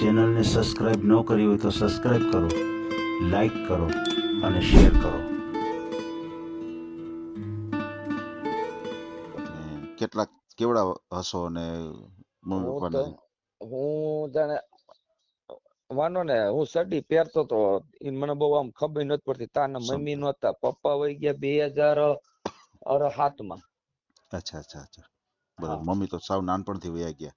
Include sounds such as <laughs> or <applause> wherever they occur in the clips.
ચેનલને સબસ્ક્રાઇબ ન કરી હોય તો સબસ્ક્રાઇબ કરો લાઈક કરો અને શેર કરો. કેટલા કેટલાક કેવડા હશો અને હું જાણે માનો ને હું સડી પહેરતો તો મને બહુ આમ ખબર નથી પડતી. તાના. મમ્મી નહોતા. પપ્પા વહી ગયા બે હજાર સાતમાં અચ્છા અચ્છા અચ્છા. બરાબર. મમ્મી તો સાવ નાનપણથી વયા ગયા.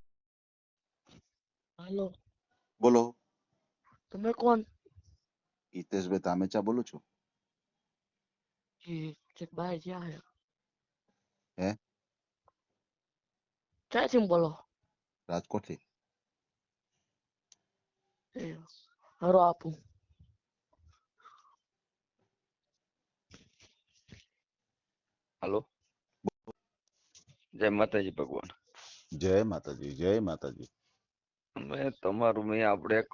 બોલો. તમે કોણ? હિતેશભાઈ તામેચા બોલું છું? જી બહાર જ્યાં હે હે? ક્યાંથી બોલો? રાજકોટથી. એ આપું. હાલો. જય માતાજી ભગવાન. જય માતાજી જય માતાજી. મેં તમારું મેં આપણે એક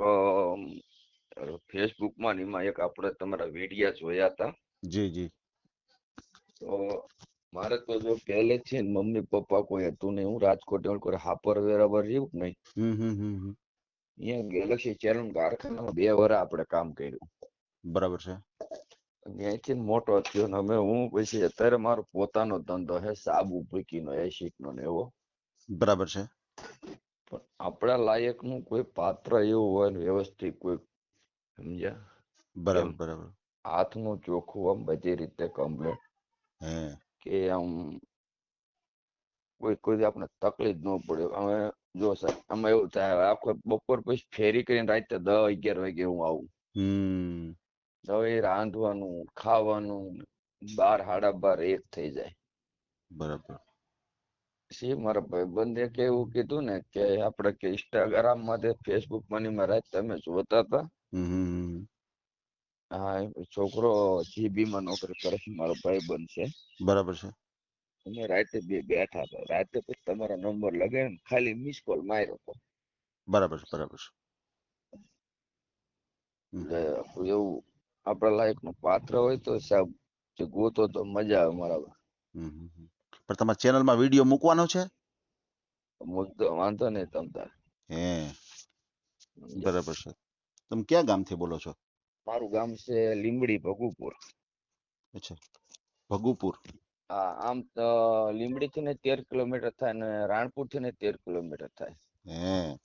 ફેસબુકમાં એમાં એક આપણે તમારા વિડિયા જોયા હતા. જી જી. તો મારે તો જો છે ને મમ્મી પપ્પા કોઈ હતું નહીં. હું રાજકોટ કોઈ હાપર વેરાવર રહ્યું કે નહીં. અહીંયા ગેલેક્સી ચેનલ કારખાનામાં બે વર આપણે કામ કર્યું. બરાબર છે. ત્યાંથી મોટો થયો ને અમે હું પછી અત્યારે મારો પોતાનો ધંધો છે સાબુ ભૂકીનો એસિડ નો ને એવો. બરાબર છે. પણ આપણા લાયકનું કોઈ પાત્ર એવું હોય ને વ્યવસ્થિત કોઈ સમજ્યા? બરાબર બરાબર. હાથનું ચોખ્ખું આમ બધી રીતે કમ્પ્લીટ કે આમ કોઈ કોઈ આપણે તકલીફ ન પડે. હવે જો સાહેબ આમાં એવું થાય આખો બપોર પછી ફેરી કરીને રાતે દસ અગિયાર વાગે હું આવું. હવે રાંધવાનું ખાવાનું બાર સાડા બાર એક થઈ જાય. બરાબર. પછી મારા ભાઈબંધે કે એવું કીધું ને કે આપણે કે ઇન્સ્ટાગ્રામમાં ફેસબુકમાં ને એમાં રાત તમે જોતા હતા. હા છોકરો જીબી માં નોકરી કરે છે મારો ભાઈબંધ છે. બરાબર છે. અમે રાતે બે બેઠા હતા. રાતે પછી તમારો નંબર લગાવ્યો ખાલી મિસ કોલ માર્યો હતો. બરાબર છે બરાબર છે. એવું આપણા લાયકનું પાત્ર હોય તો સાહેબ જે ગોતો તો મજા આવે મારા. પણ તમારા ચેનલમાં વીડિયો મૂકવાનો છે? મૂકતો વાંધો નહીં તમતાર હે બરાબર છે. તમે ક્યાં ગામથી બોલો છો? મારું ગામ છે લીંબડી ભગુપુર. અચ્છા ભગુપુર. હા આમ તો લીંબડી થી ને તેર કિલોમીટર થાય ને રાણપુરથી ને તેર કિલોમીટર થાય. હે.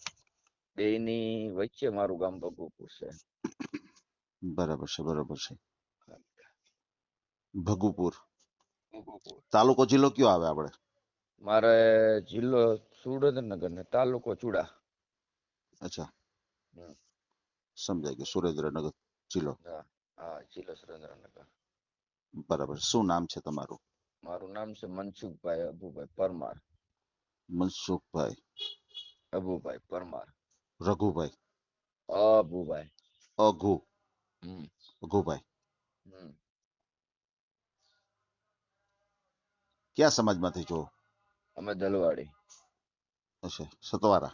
બેયની વચ્ચે મારું ગામ ભગુપુર છે. બરાબર છે બરાબર છે. ભગુપુર. તાલુકો જિલ્લો કયો આવે આપણે? મારે જિલ્લો સુરેન્દ્રનગર ને તાલુકો ચુડા. અચ્છા. સમજાય કે સુરેન્દ્રનગર જિલ્લો. હા જિલ્લો સુરેન્દ્રનગર. બરાબર શું નામ છે તમારું? મારું નામ છે મનસુખભાઈ અભુભાઈ પરમાર. મનસુખભાઈ. અભુભાઈ પરમાર. રઘુભાઈ. અભુભાઈ. અઘુ. અઘુભાઈ. કયા સમાજમાંથી છો? અમે દલવાડી. અચ્છા સતવારા?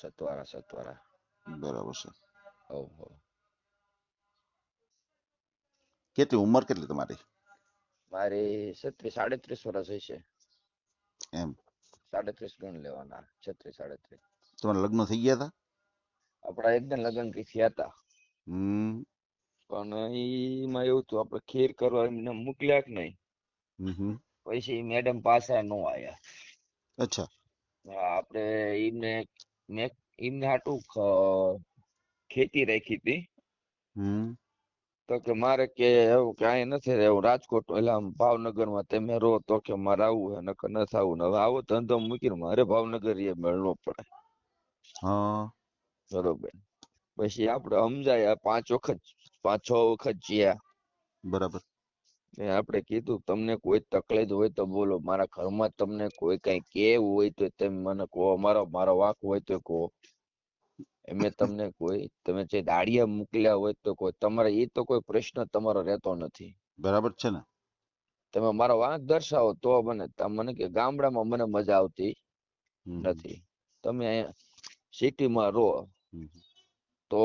સતવારા સતવારા. બરાબર છે. હવ કેટલી ઉંમર કેટલી તમારી? મારી છત્રીસ સાડત્રીસ વર્ષ હશે એમ. સાડત્રીસ ગણ લેવાના છત્રીસ સાડત્રીસ. તમારા લગ્ન થઈ ગયા હતા? આપણા એકદમ લગ્ન થયા હતા. હમ. પણ એમાં એવું હતું આપણે ખેર કરવા એમને મોકલ્યા કે નહીં. પછી મેડમ પાછા નો આયા. અચ્છા. આપણે એમને મેં એમને હાટું ખેતી રાખી હતી હમ. તો કે મારે કે એવું કાંઈ નથી રહેવું રાજકોટ એટલે આમ ભાવનગરમાં તમે રહો તો કે મારે આવવું હે નકર નથી થવું ને હવે આવો ધંધો મૂકીને મારે ભાવનગર એ મેળવો પડે. હા. બરોબર. પછી આપણે સમજાયા પાંચ વખત પાંચ છ વખત જ્યાં. બરાબર. ને આપણે કીધું તમને કોઈ તકલીફ હોય તો બોલો. મારા ઘરમાં તમને કોઈ કઈ કેવું હોય તો તમે મને કહો. મારો મારો વાંક હોય તો કહો. મેં તમને કોઈ તમે જે દાડિયા મોકલ્યા હોય તો કોઈ તમારે એ તો કોઈ પ્રશ્ન તમારો રહેતો નથી. બરાબર છે ને? તમે મારો વાંક દર્શાવો તો મને મને કે ગામડામાં મને મજા આવતી નથી. તમે સિટીમાં રહો. તો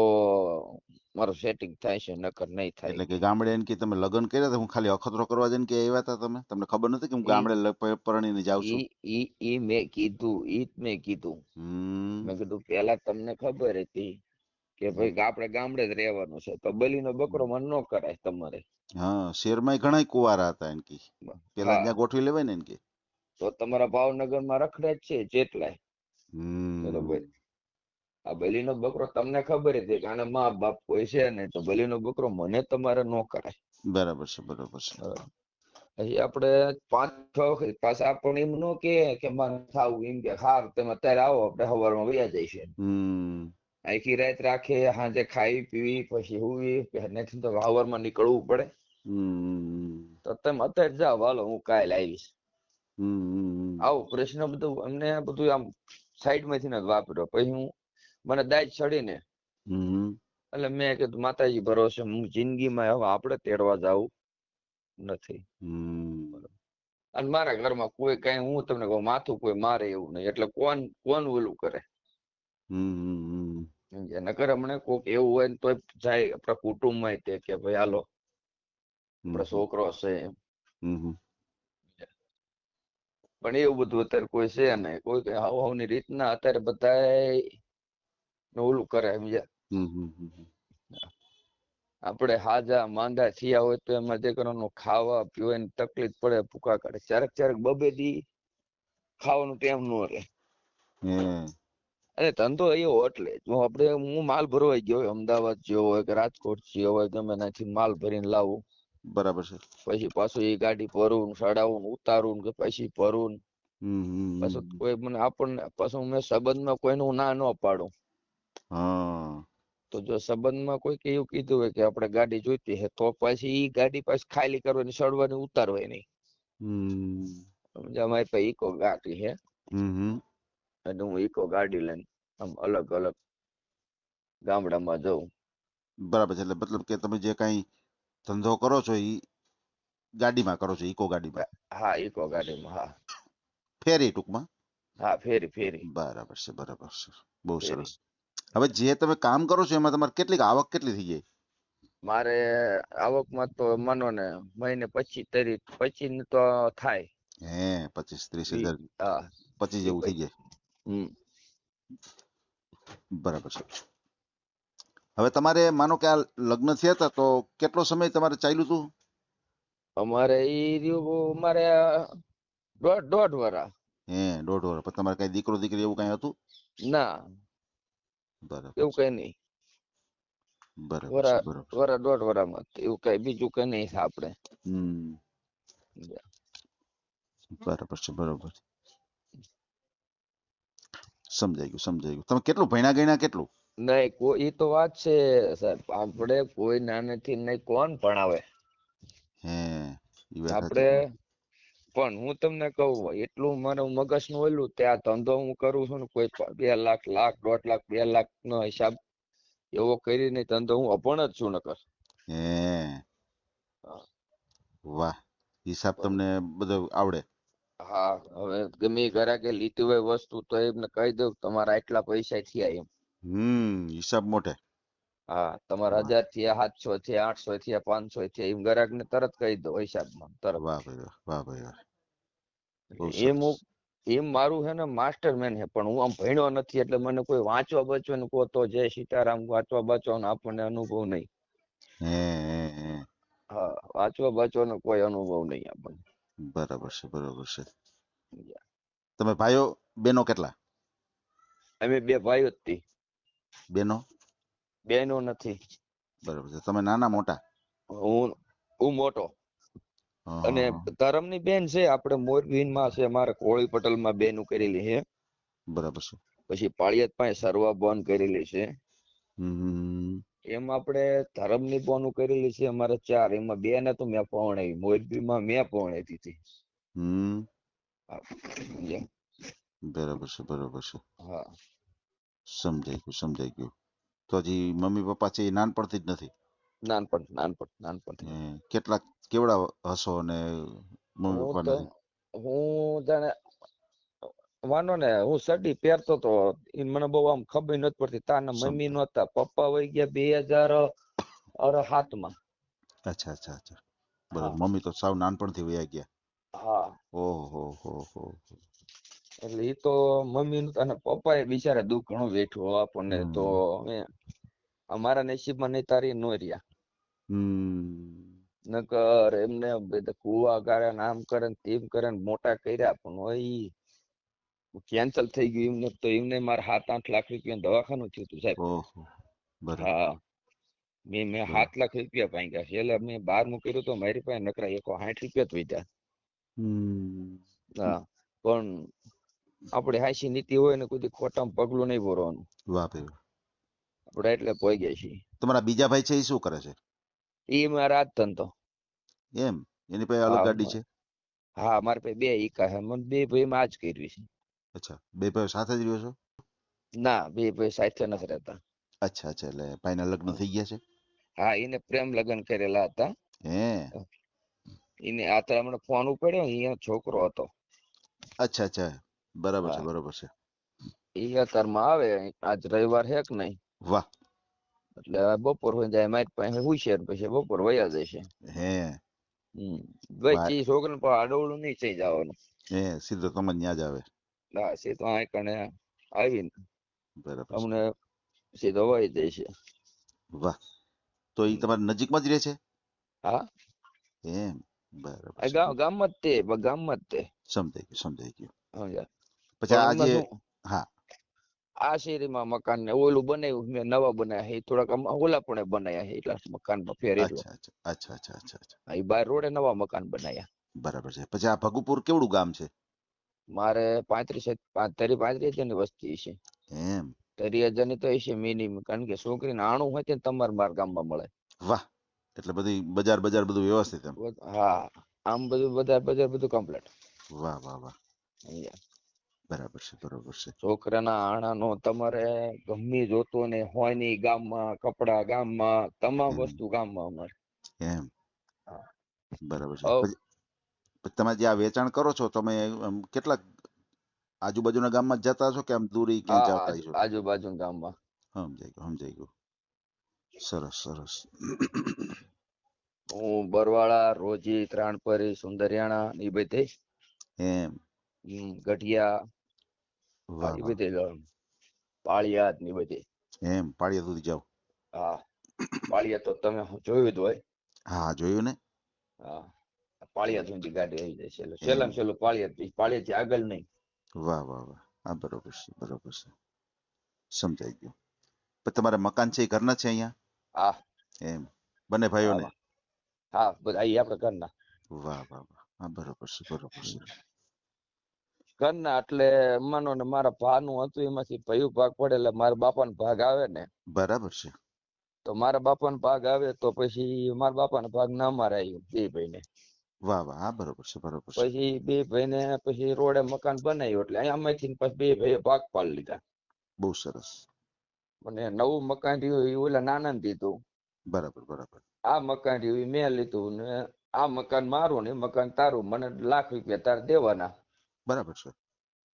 મારું સેટિંગ થાય છે નકર નહીં થાય. એટલે કે ગામડે એમ કે તમે લગ્ન કર્યા હતા હું ખાલી અખતરો કરવા જઈને કે આવ્યા હતા તમે? તમને ખબર નથી કે હું ગામડે પરણીને જાઉં છું? ઈ ઈ મેં કીધું ઈ જ મેં કીધું. મેં કીધું પેલા તમને ખબર હતી કે ભાઈ આપણે ગામડે જ રહેવાનું છે તો બલીનો બકરો મન ન કરાય તમારે. હા શેરમાં ઘણા કુવારા હતા એમ કે. પેલા. ત્યાં ગોઠવી લેવાય ને એમ કે. તો તમારા ભાવનગરમાં રખડે જ છે જેટલાય. હમ. બરોબર. આ બલીનો બકરો તમને ખબર હતી કે આને મા બાપ કોઈ છે ને તો બલીનો બકરો મને તમારે ન કરાય. બરાબર છે બરાબર છે. પછી આપણે પાંચ છ વખત પાછા આપણને એમ ન કે કે મારે ખાવું એમ કે હાર તમે અત્યારે આવો આપણે સવારમાં વયા જઈશું. હમ. આખી રાત રાખે સાંજે ખાઈ પીવી પછી હુવી નથી તો સવારમાં નીકળવું પડે. તો તમે અત્યારે જાઓ હાલો હું કાલ આવીશ. આવું પ્રશ્ન બધું અમને બધું આમ સાઈડમાંથી વાપર્યો પછી હું મને દાજ ચડીને. ને એટલે મેં કીધું માતાજી ભરોસે હું જિંદગીમાં હવે આપણે તેડવા જાવું નથી. અને મારા ઘરમાં કોઈ કઈ હું તમને કહું માથું કોઈ મારે એવું નહીં. એટલે કોણ કોણ ઓલું કરે? નકર હમણાં કોક એવું હોય ને તોય જાય આપણા કુટુંબમાં તે કે ભાઈ હાલો આપડે છોકરો છે એમ. હમ પણ એવું બધું અત્યારે કોઈ છે નહીં. કોઈ કઈ હાવ હાવની રીતના. અત્યારે બધા ઓલું કરે સમજ્યા આપણે હાજા માંદા થયા હોય તો એમાં દીકરાનું ખાવા પીવાની તકલીફ પડે ભૂકા કાઢે. ક્યારેક ક્યારેક બબે દી ખાવાનું ટેમ ન રહે. હે અને ધંધો એટલે જો. આપણે હું માલ ભરવા ગયો હોય અમદાવાદ ગયો હોય કે રાજકોટ ગયો હોય ગમે ત્યાંથી માલ ભરીને લાવું. બરાબર છે. પછી પાછું એ ગાડી ભરું ચડાવું ઉતારું કે પછી ભરું ને પાછું કોઈ મને આપણને પાછું મેં સંબંધમાં કોઈનું ના ન પાડું. હા. તો જો સંબંધમાં કોઈક એવું કીધું હોય કે આપણે ગાડી જોઈતી છે તો પછી ઈ ગાડી પાછી ખાલી કરવાની સડવાની ઉતારવાની. નહીં હમ અમારી પાસે ઇકો ગાડી છે હમ હું ઇકો ગાડી લઈને આમ અલગ અલગ ગામડામાં જઉં. બરાબર છે એટલે મતલબ કે તમે જે કાંઈ ધંધો કરો છો એ ગાડીમાં કરો છો ઇકો ગાડીમાં? હા ઇકો ગાડીમાં હા. ફેરી ટૂંકમાં? હા ફેરી ફેરી. બરાબર છે બરાબર છે. બહુ સરસ. હવે જે તમે કામ કરો છો એમાં તમારે કેટલી આવક કેટલી થઈ જાય? મારે આવકમાં તો માનો ને મહિને પચીસ તરી પચીસ તો થાય. હે પચીસ ત્રીસ હજાર. પચીસ જેવું થઈ જાય. બરાબર છે. હવે તમારે માનો કે આ લગ્ન થયા હતા તો કેટલો સમય તમારે ચાલ્યું હતું? અમારે એ રહ્યું અમારે દોઢ દોઢ વરા હે દોઢ વર્ષ પછી તમારે કઈ દીકરો દીકરી એવું કઈ હતું? ના. બરાબર એવું કઈ નહીં. બરાબર વરા વરા દોઢ વરામાં એવું કઈ બીજું કઈ નહીં આપણે. હમ. બરાબર છે બરાબર સમજાઈ ગયું સમજાઈ ગયું. તમે કેટલું ભણ્યા ગણ્યા કેટલું? નહીં કોઈ એ તો વાત છે સાહેબ આપણે કોઈ નાનેથી નહીં કોણ ભણાવે? હે આપણે. પણ હું તમને કહું એટલું મારું મગજનું ઓલું કે આ ધંધો હું કરું છું ને કોઈ બે લાખ લાખ દોઢ લાખ બે લાખ નો હિસાબ એવો કરીને ધંધો હું અભણ જ છું નકર. હે. વાહ હિસાબ તમને બધો આવડે. હા હવે ગમે એ ઘરાકે લીધી હોય વસ્તુ તો એમને કહી દઉં તમારા આટલા પૈસા થયા એમ. હમ હિસાબ મોટે. હા તમારા હજાર થયા સાતસો થયા આઠસો થયા પાંચસો થયા એમ ગ્રાહક ને તરત કહી દો હિસાબમાં તરત. એમ એમ મારું છે ને માસ્ટર મેન છે પણ હું આમ ભણ્યો નથી એટલે મને કોઈ વાંચવા બચવાનું કહો તો જય સીતારામ વાંચવા બચવાનો આપણને અનુભવ નહીં. હે વાંચવા બચવાનો કોઈ અનુભવ નહીં આપણને. બરાબર છે બરાબર છે. તમે ભાઈઓ બેનો કેટલા? અમે બે ભાઈઓ જ બેનો? બેનો નથી. બરાબર છે. તમે નાના મોટા? હું હું મોટો. અને હં. બેન છે આપણે મોરબીમાં છે મારે કોળી પટેલમાં બેનું કરેલી છે. બરાબર છે. પછી પાળિયાદ પાસે સરવા બોન કરેલી છે. એમ આપણે ધરમની બોનું કરેલી છે અમારે ચાર. એમાં બે ને તો મેં પૌણાવી મોરબીમાં મેં પૌણાવી દીધી હમ. હા સમજ્યા? બરાબર છે બરાબર છે. હા. સમજાઈ ગયું સમજાઈ ગયું. તો હજી મમ્મી પપ્પા છે એ નાનપણથી જ નથી? નાનપણ નાનપણ નાનપણથી. એ કેટલા કેવડા હશો અને મમ્મી હું તો હું જાણે માનો ને હું સડી પહેરતો તો ઈ મને બહુ આમ ખબર નથી પડતી. તારના સમજાય. મમ્મી નહોતા પપ્પા વહી ગયા બે હજાર અર સાતમાં અચ્છા અચ્છા અચ્છા. બરાબર. હા. મમ્મી તો સાવ નાનપણથી વયા ગયા. હા. ઓહો હો હો. એટલે ઈ તો મમ્મી નું અને પપ્પા એ બિચારા દુઃખ ઘણું વેઠ્યું આપણને તો હવે અમારા નસીબમાં નહીં તારી નો રહ્યા. નકર એમને કુવા કરે આમ કરે ને તેમ કરે ને મોટા કર્યા પણ હોય કેન્સલ થઈ ગયું એમને તો એમને મારે સાત આઠ લાખ રૂપિયા દવાખાનું થયું હતું સાહેબ. હા. મેં મેં સાત લાખ રૂપિયા ભાંગ્યા છે. એટલે મેં બારમું કર્યું તો મારી પાસે નકરા એકો સાઠ રૂપિયા જ વધ્યા. હમ. હા. પણ આપણે હાસી નીતિ હોય ને કોઈ ખોટામાં પગલું નહીં ભરવાનું. વાહ ભાઈ આપણે એટલે પોઈ ગયા છીએ. તમારા બીજા ભાઈ છે એ શું કરે છે? એ મારા આજ ધંધો એમ? એની પાસે અલગ ગાડી છે? હા મારે પાસે બે ઈકા છે. મને બે ભાઈ માં આજ કરવી છે. અચ્છા બે ભાઈ સાથે જ રહ્યો છો? ના બે ભાઈ સાથે નથી રહેતા. અચ્છા અચ્છા એટલે ભાઈના લગ્ન થઈ ગયા છે? હા એને પ્રેમ લગ્ન કરેલા હતા. હે? એને આ તો હમણાં ફોન ઉપાડ્યો અહીંયા છોકરો હતો. અચ્છા અચ્છા. બરાબર છે હા. બરાબર છે. એ અત્યારમાં આવે આજ રવિવાર હે કે નહીં? વાહ. એટલે બપોર હોય જાય મારી પાસે હોય ને પછી બપોર વયા જશે. હે. ભાઈ એ છોકરાને પણ નહીં થઈ જવાનું. હે સીધો તમે ત્યાં જ આવે. હા સીધો આ કણે આવીને બરાબર. અમને સીધો વહી દેશે વાહ. તો એ તમારા નજીકમાં જ રહે છે? હા. એમ. બરાબર ગામ ગામમાં જ તે ગામ ગામમાં જ તે. સમજાઈ ગયું સમજાઈ ગયું. સમજ્યા. પછી આજે હા. આ શેરીમાં મકાન ને ઓલું બનાવ્યું મેં નવા બનાવ્યા છે થોડાક આમ ઓલા પણ બનાવ્યા છે એટલા મકાનમાં ફેર અચ્છા અચ્છા અચ્છા અચ્છા ઈ બાર રોડે નવા મકાન બનાવ્યા બરાબર છે. પછી આ ભગુપુર કેવડું ગામ છે? મારે પાંત્રીસ તરી પાંત્રીસ હજારની વસ્તી છે. એમ. તરી હજારની તો છે મિનિમમ કારણ કે છોકરીને આણું હોય ત્યાં તમારે મારા ગામમાં મળે. વાહ! એટલે બધી બજાર બજાર બધું વ્યવસ્થિત એમ. હા આમ બધું બધા બજાર બધું કમ્પ્લીટ વાહ વાહ વાહ. બરાબર છે બરોબર છે. છોકરાના આણાનો તમારે ગમે જોતો ને હોયની ગામમાં કપડા ગામમાં તમામ વસ્તુ ગામમાં અમારે. એમ. બરાબર છે. તમે જે આ વેચાણ કરો છો તમે કેટલા આજુબાજુના ગામમાં જતા છો કે આમ દૂરી ક્યાં જતા છો આજુબાજુ ગામમાં. સમજાઈ ગયું સમજાઈ ગયું. સરસ સરસ. હું બરવાળા રોજી ત્રાણપરી સુંદરિયાણા એ બધે એમ. ગઢિયા એ પાળિયાદની બધી. એમ પાળિયા સુધી જાવ હા પાળિયા તો તમે જોયું જ હોય. હા જોયું ને? હા પાળિયા સુધી ગાડી આવી જાય છે. એટલે એમ. છેલ્લામાં છેલ્લું પાળિયાદથી થી આગળ નહીં. વાહ વાહ વાહ. હા બરોબર છે બરોબર છે. સમજાઈ ગયું. પણ તમારે મકાન છે એ ઘરના છે અહીંયા? હા. એમ. બંને ભાઈઓને? હા બધા ઈ આપણે ઘરના. વાહ વાહ વાહ. હા બરોબર છે બરોબર છે. ઘરના એટલે માનો ને મારા ભાનું હતું એમાંથી ભયું ભાગ પડે એટલે મારા બાપાનો ભાગ આવે ને. બરાબર છે. તો મારા બાપાનો ભાગ આવે તો પછી મારા બાપાનો ભાગ ના મારે આવ્યું બે ભાઈને. વાહ વાહ હા બરોબર છે બરોબર છે. પછી બે ભાઈને પછી રોડે મકાન બનાવ્યું એટલે અહીંયામાંથી ને પછી બે ભાઈએ ભાગ પાડી લીધા. બહુ સરસ. અને નવું મકાન રહ્યું એ ઓલા નાના દીધું. બરાબર બરાબર. આ મકાન રહ્યું એ મેં લીધું ને આ મકાન મારું ને મકાન તારું. મને લાખ રૂપિયા તારે દેવાના. બરાબર છે.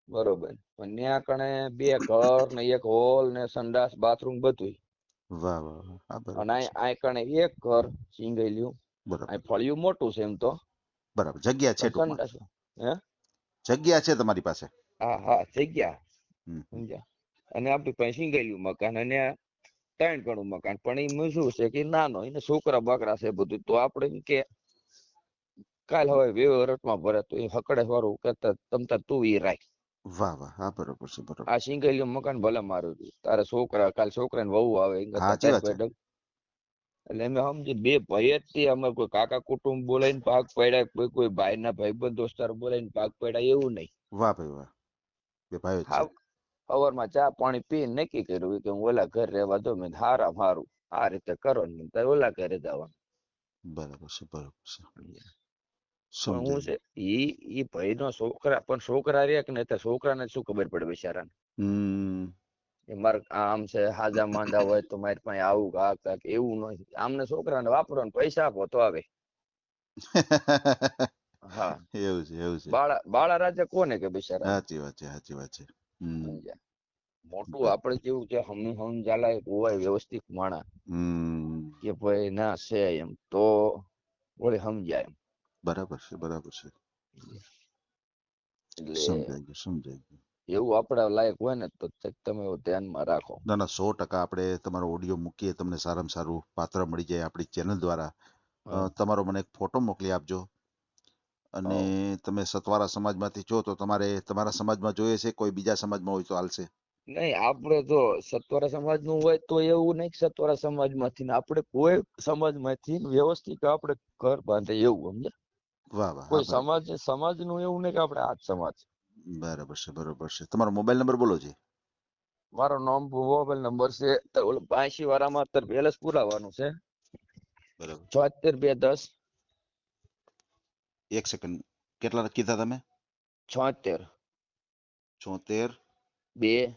બરોબર. પણ ત્યાં કણે બે ઘર ને એક હોલ ને સંડાસ બાથરૂમ બધું વાહ વાહ અને અહીં કણે એક ઘર સિંગલ્યું. બરાબર. ફળિયું મોટું છે એમ તો. બરાબર. જગ્યા છે સંડાસ હે? જગ્યા છે તમારી પાસે? હા હા જગ્યા. સમજ્યા? અને આપણી પાસે સિંગલ્યું મકાન અને ત્રણ ગણું મકાન. પણ એ શું છે કે નાનો એને છોકરા બાકરા છે બધું. તો આપણે કે કાલ હવે વ્યવહારમાં ભરે તો એ હકડે વાળું કરતા તમતા તું એ રાખ. વાહ વાહ હા બરોબર છે બરોબર. આ સિંગેલિયું મકાન ભલે મારું છે. તારે છોકરા કાલ છોકરાને વહુ આવે છે. એટલે અમે સમજી બે ભાઈ જ તે અમે કોઈ કાકા કુટુંબ બોલાવીને ભાગ પડ્યા કોઈ કોઈ ભાઈ ભાઈબંધ દોસ્તાર બોલાવીને પાક પડ્યા એવું નહીં. વાહ ભાઈ વાહ. બે ભાઈ છે. સવારમાં ચા પાણી પીને નક્કી કર્યું કે હું ઓલા ઘર રહેવા દો મેં હારા મારું આ રીતે કરો ને ઓલા ઘરે જવાનું. બરાબર છે બરાબર છે. હું છે ઈ ઈ ભાઈનો છોકરા પણ છોકરા રહ્યા કે નહીં છોકરાને શું ખબર પડે બિચારાને? હમ. મારે આમ છે હાજા માંદા હોય તો મારી પાસે આવું એવું નથી આમને છોકરાને વાપરવાના પૈસા આપો તો આવે. હા. <laughs> એવું છે એવું છે. બાળા બાળા રાજા કોને કે બિચારા સાચી વાત છે સાચી વાત છે. હમ. મોટું આપણે કેવું છે હમ હમ ચાલાય હોય વ્યવસ્થિત માણા કે ભાઈ ના છે એમ તો વળી સમજાય એમ. બરાબર છે બરાબર છે. ગયું ગયું. એવું આપણા લાયક હોય ને તો તમે ધ્યાનમાં રાખો. ના ના સો ટકા આપણે તમારો ઓડિયો મૂકીએ તમને સારામાં સારું પાત્ર મળી જાય આપણી ચેનલ દ્વારા. તમારો મને એક ફોટો મોકલી આપજો. અને તમે સતવારા સમાજમાંથી છો તો તમારે તમારા સમાજમાં જોઈએ છે કોઈ બીજા સમાજમાં હોય તો હાલશે? નહીં આપણે તો સત્વરા સમાજનું હોય તો એવું નહીં સત્વરા સમાજમાંથી આપણે કોઈ સમાજમાંથી વ્યવસ્થિત આપણે ઘર બાંધે એવું સમજે વાહ વાહ કોઈ સમાજ સમાજનું એવું નહીં કે આપણે આ જ સમાજ. બરાબર છે બરાબર છે. તમારો મોબાઈલ નંબર બોલો છે મારો નામ મોબાઈલ નંબર છે ઓલો બાંસી વાળામાં અત્યારે બેલેન્સ પુરાવાનું છે. બરાબર. ચોતેર બે દસ. એક સેકન્ડ કેટલા કીધા તમે? છોતેર. છોતેર. બે.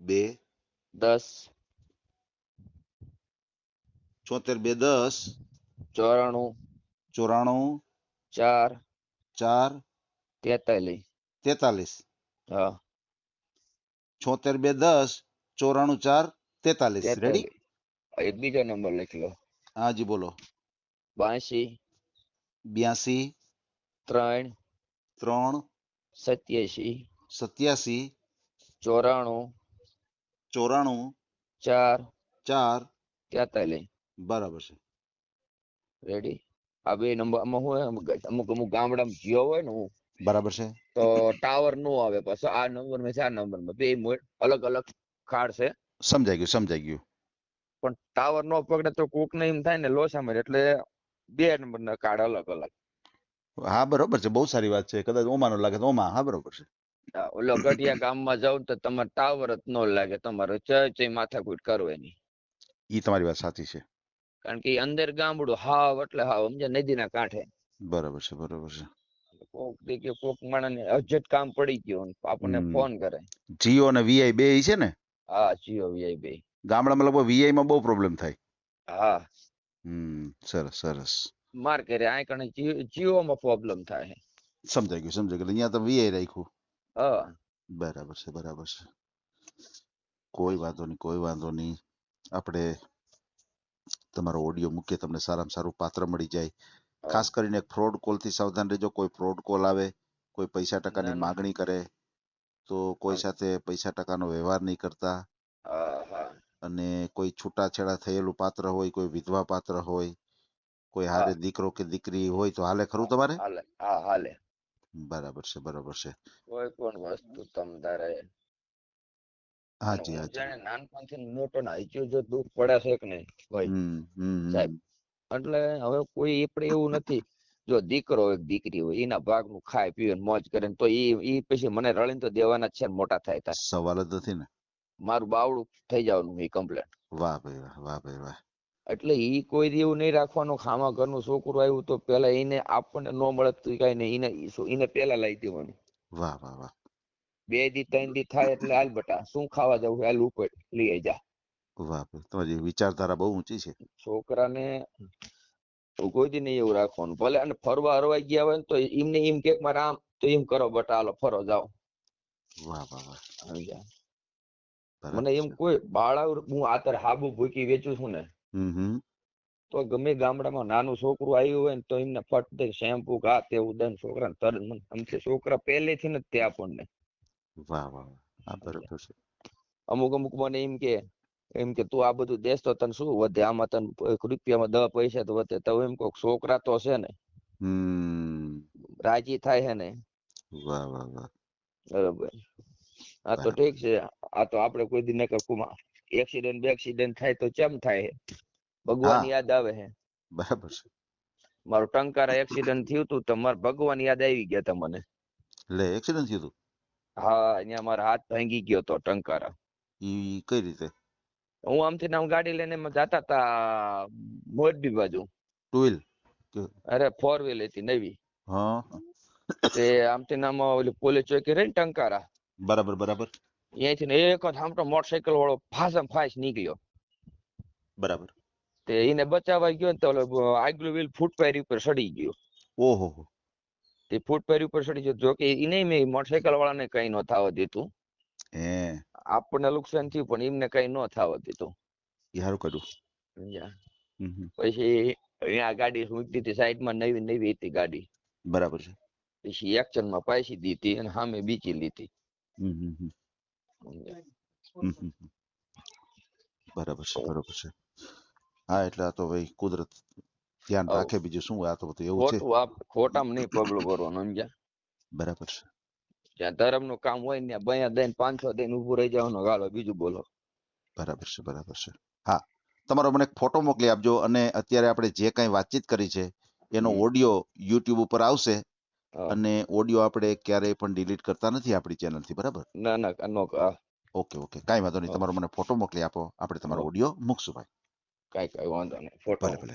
બે. દસ. છોતેર બે દસ. ચોરાણું. ચોરાણું. ચાર ચાર તેતાલીસ તેતાલીસ હા છોતેર બે દસ ચોરાણું ચાર તેતાલીસ રેડી તેતાલીસ એક બીજો નંબર લખી લો હા જી બોલો બાંસી બ્યાસી ત્રણ ત્રણ સત્યાસી સત્યાસી ચોરાણું ચોરાણું ચાર ચાર તેતાલીસ બરાબર છે રેડી આ બે નંબર આમાં હોય, અમુક અમુક ગામડામાં જીઓ હોય ને હું બરાબર છે. તો ટાવર નો આવે પાછો આ નંબરમાં આ નંબરમાં. બે અલગ અલગ કાર્ડ છે. સમજાઈ ગયું સમજાઈ ગયું. પણ ટાવર નો પકડે તો કોક ને એમ થાય ને લોસા મારે એટલે બે નંબર ના કાર્ડ અલગ અલગ. હા બરોબર છે બહુ સારી વાત છે. કદાચ ઓમાનો લાગે તો ઓમા હા બરોબર છે. ઓલો ગઢિયા ગામમાં જાવ તો તમારે ટાવર જ ન લાગે તમારે ચય ચય માથાકૂટ એની ઈ તમારી વાત સાચી છે. કારણ કે અંદર ગામડું હાવ એટલે હાવ સમજ્યા? નદીના કાંઠે. બરાબર છે બરાબર છે. કોક કે કોક માણસને અર્જન્ટ કામ પડી ગયું આપણને ફોન કરે. જીઓ અને વીઆઈ બે છે ને? હા જીઓ વીઆઈ બે. ગામડામાં લગભગ વીઆઈ માં બહુ પ્રોબ્લેમ થાય. હા. હમ સરસ સરસ. માર કરે આ કણે જીઓ માં પ્રોબ્લેમ થાય. સમજાઈ ગયું સમજાઈ ગયું. અહીંયા તો વીઆઈ રાખ્યું. હા. બરાબર છે બરાબર છે. કોઈ વાંધો નહીં કોઈ વાંધો નહીં. આપણે તમારો ઓડિયો મૂકીએ તમને સારામાં સારું પાત્ર મળી જાય. ખાસ કરીને ફ્રોડ કોલથી સાવધાન રહેજો. કોઈ ફ્રોડ કોલ આવે કોઈ પૈસા ટકાની. માગણી કરે તો કોઈ સાથે પૈસા ટકાનો વ્યવહાર નહીં કરતા. અને કોઈ છૂટાછેડા થયેલું પાત્ર હોય કોઈ વિધવા પાત્ર હોય કોઈ હારે દીકરો કે દીકરી હોય તો હાલે ખરું તમારે? હાલે. હા હાલે. બરાબર છે બરાબર છે. કોઈ પણ વસ્તુ તમ તારે હાજી હું હાજી જાણે નાનપણથી મોટો ના હજુ જો દુઃખ પડે છે કે નહીં ભાઈ? સાહેબ. એટલે હવે કોઈ આપણે એવું નથી. જો દીકરો હોય દીકરી હોય એના ભાગનું ખાય પીવે મોજ કરે તો એ એ પછી મને રળીને તો દેવાના છે મોટા થાય તા સવાલ જ નથી ને. મારું બાવડું થઈ જવાનું એ કમ્પ્લેટ વાહ ભાઈ વાહ વાહ ભાઈ વાહ. એટલે ઈ કોઈ દી એવું નહીં રાખવાનું ખામા ઘરનું છોકરું આવ્યું તો પેલા એને આપણને ન મળે તો કઈ નહીં એને એને પેલા લઈ દેવાનું. વાહ વાહ વાહ. બે દી ત્રણ દી થાય એટલે હાલ બટા શું ખાવા જવું હાલ ઉપર લઈ જા. વાહ તમારી વિચારધારા બહુ ઊંચી છે. છોકરાને કોઈ દી નહીં એવું રાખવાનું. ભલે અને ફરવા હરવાઈ ગયા હોય ને તો એમને એમ કે મારે આમ તો એમ કરો બટા હાલો ફરો જાઓ. વાહ વાહ વાહ. મને એમ કોઈ બાળા હું આતર હાબુ ભૂકી વેચું છું ને તો ગમે ગામડામાં નાનું છોકરું આવ્યું હોય ને તો એમને ફટ દઈ શેમ્પુ ઘા તેવું દઈને છોકરાને તરત મને આમ છોકરા પહેલેથી જ તે આપણને. વાહ વાહ બરાબર છે. અમુક અમુક મને એમ કે એમ કે તું આ બધું દેશ તો તને શું વધે? આમાં તને રૂપિયામાં દસ પૈસા તો વધે. તો એમ કહું છોકરા તો છે ને. રાજી થાય છે ને. વાહ વાહ વાહ. બરોબર. આ તો ઠીક છે. આ તો આપણે કોઈ દી નકર કુમા એક્સિડન્ટ બેક્સિડન્ટ થાય તો ચેમ થાય ભગવાન યાદ આવે હે. બરાબર છે. મારું ટંકારા એક્સિડન્ટ થયું તું તો મારા ભગવાન યાદ આવી ગયા તા મને. લે એક્સિડન્ટ થયું હતું હા અહીંયા મારા હાથ ભાંગી ગયો તો ટંકાર. ઈ કઈ રીતે? હું આમ થી આમ ગાડી લઈને જતા તા મોરબી બાજુ. ટુ વ્હીલ અરે ફોર વ્હીલ હતી નવી. હા. તે આમથી થી આમ ઓલી પોલીસ ચોકી રહી ને ટંકારા. બરાબર બરાબર. અહીંયાથી ને એક જ તો મોટરસાયકલ વાળો ફાસમ ફાસ નીકળ્યો. બરાબર. તે એને બચાવવા ગયો ને તો આગલું વ્હીલ ફૂટપારી ઉપર સડી ગયો. ઓહો હો ફૂટ ફૂટપારી ઉપર સડી ગયો જોકે એને મેં મોટરસાયકલ વાળાને કઈ ન થવા દીધું. હે. આપણને નુકસાન થયું પણ એમને કઈ ન થવા દીધું. એ સારું કર્યું. પછી અહીંયા ગાડી મૂકી હતી સાઈડમાં નવી નવી હતી ગાડી. બરાબર છે. પછી એક્શનમાં પાછી દીધી અને સામે બીજી લીધી. બરાબર છે બરાબર છે. હા એટલે આ તો ભાઈ કુદરત ધ્યાન રાખે બીજું શું આ તો બધું એવું છે. ખોટું ખોટામાં નહીં પગલું ભરવાનું સમજ્યા? બરાબર છે. જ્યાં ધર્મનું કામ હોય ને બયા દઈને પાંચસો દઈને ઉભું રહી જવાનું ગાળો બીજું બોલો. બરાબર છે બરાબર છે. હા તમારો મને ફોટો મોકલી આપજો અને અત્યારે આપણે જે કઈ વાતચીત કરી છે એનો ઓડિયો યુટ્યુબ ઉપર આવશે અને ઓડિયો આપણે ક્યારેય પણ ડિલીટ કરતા નથી આપણી ચેનલથી બરાબર? ના ના ઓકે ઓકે કાંઈ વાંધો નહીં. તમારો મને ફોટો મોકલી આપો. આપણે તમારો ઓડિયો મૂકશું ભાઈ. કઈ કઈ વાંધો નહીં. ફોટો ભલે ભલે.